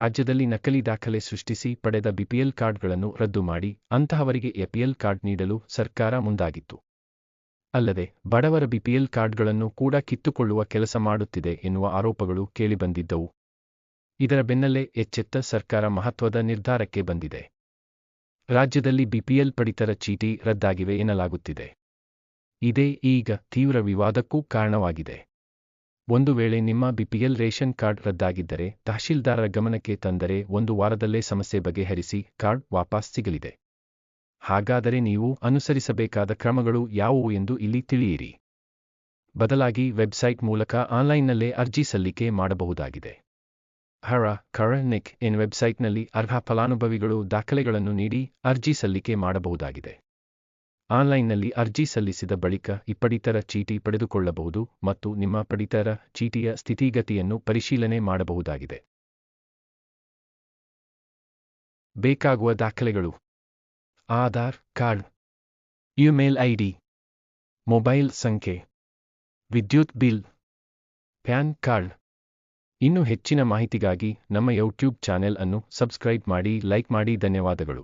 ರಾಜ್ಯದಲ್ಲಿ ನಕಲಿ ದಾಖಲೆ ಸೃಷ್ಟಿಸಿ ಪಡೆದ ಬಿಪಿಎಲ್ ಕಾರ್ಡ್ಗಳನ್ನು ರದ್ದು ಮಾಡಿ, ಅಂತಹವರಿಗೆ ಎಪಿಎಲ್ ಕಾರ್ಡ್ ನೀಡಲು ಸರ್ಕಾರ ಮುಂದಾಗಿತ್ತು. ಅಲ್ಲದೆ, ಬಡವರ ಬಿಪಿಎಲ್ ಕಾರ್ಡ್ಗಳನ್ನು ಕೂಡ ಕಿತ್ತುಕೊಳ್ಳುವ ಕೆಲಸ ಮಾಡುತ್ತಿದೆ ಎನ್ನುವ ಆರೋಪಗಳು ಕೇಳಿಬಂದಿದ್ದವು. ಇದರ ಬೆನ್ನಲ್ಲೇ ಎಚ್ಚೆತ್ತ ಸರ್ಕಾರ ಮಹತ್ವದ ನಿರ್ಧಾರಕ್ಕೆ ಬಂದಿದೆ. ರಾಜ್ಯದಲ್ಲಿ ಬಿಪಿಎಲ್ ಪಡಿತರ ಚೀಟಿ ರದ್ದಾಗಿವೆ ಎನ್ನಲಾಗುತ್ತಿದೆ. ಇದೇ ಈಗ ತೀವ್ರ ವಿವಾದಕ್ಕೂ ಕಾರಣವಾಗಿದೆ. ಒಂದು ವೇಳೆ ನಿಮ್ಮ ಬಿಪಿಎಲ್ ರೇಷನ್ ಕಾರ್ಡ್ ರದ್ದಾಗಿದ್ದರೆ, ತಹಶೀಲ್ದಾರರ ಗಮನಕ್ಕೆ ತಂದರೆ ಒಂದು ವಾರದಲ್ಲೇ ಸಮಸ್ಯೆ ಬಗೆಹರಿಸಿ ಕಾರ್ಡ್ ವಾಪಸ್ ಸಿಗಲಿದೆ. ಹಾಗಾದರೆ ನೀವು ಅನುಸರಿಸಬೇಕಾದ ಕ್ರಮಗಳು ಯಾವುವು ಎಂದು ಇಲ್ಲಿ ತಿಳಿಯಿರಿ. ಬದಲಾಗಿ ವೆಬ್ಸೈಟ್ ಮೂಲಕ ಆನ್ಲೈನ್ನಲ್ಲೇ ಅರ್ಜಿ ಸಲ್ಲಿಕೆ ಮಾಡಬಹುದಾಗಿದೆ. ಹರ ಕರನಿಕ್ ಎನ್ ವೆಬ್ಸೈಟ್ನಲ್ಲಿ ಅರ್ಹ ಫಲಾನುಭವಿಗಳು ದಾಖಲೆಗಳನ್ನು ನೀಡಿ ಅರ್ಜಿ ಸಲ್ಲಿಕೆ ಮಾಡಬಹುದಾಗಿದೆ. ಆನ್ಲೈನ್ನಲ್ಲಿ ಅರ್ಜಿ ಸಲ್ಲಿಸಿದ ಬಳಿಕ ಪಡಿತರ ಚೀಟಿ ಪಡೆದುಕೊಳ್ಳಬಹುದು ಮತ್ತು ನಿಮ್ಮ ಪಡಿತರ ಚೀಟಿಯ ಸ್ಥಿತಿಗತಿಯನ್ನು ಪರಿಶೀಲನೆ ಮಾಡಬಹುದಾಗಿದೆ. ಬೇಕಾಗುವ ದಾಖಲೆಗಳು. Aadhaar card. Email ID. Mobile ಸಂಖ್ಯೆ. ವಿದ್ಯುತ್ ಬಿಲ್. PAN card. ಇನ್ನು ಹೆಚ್ಚಿನ ಮಾಹಿತಿಗಾಗಿ ನಮ್ಮ ಯೂಟ್ಯೂಬ್ ಚಾನೆಲ್ ಅನ್ನು ಸಬ್ಸ್ಕ್ರೈಬ್ ಮಾಡಿ ಲೈಕ್ ಮಾಡಿ ಧನ್ಯವಾದಗಳು.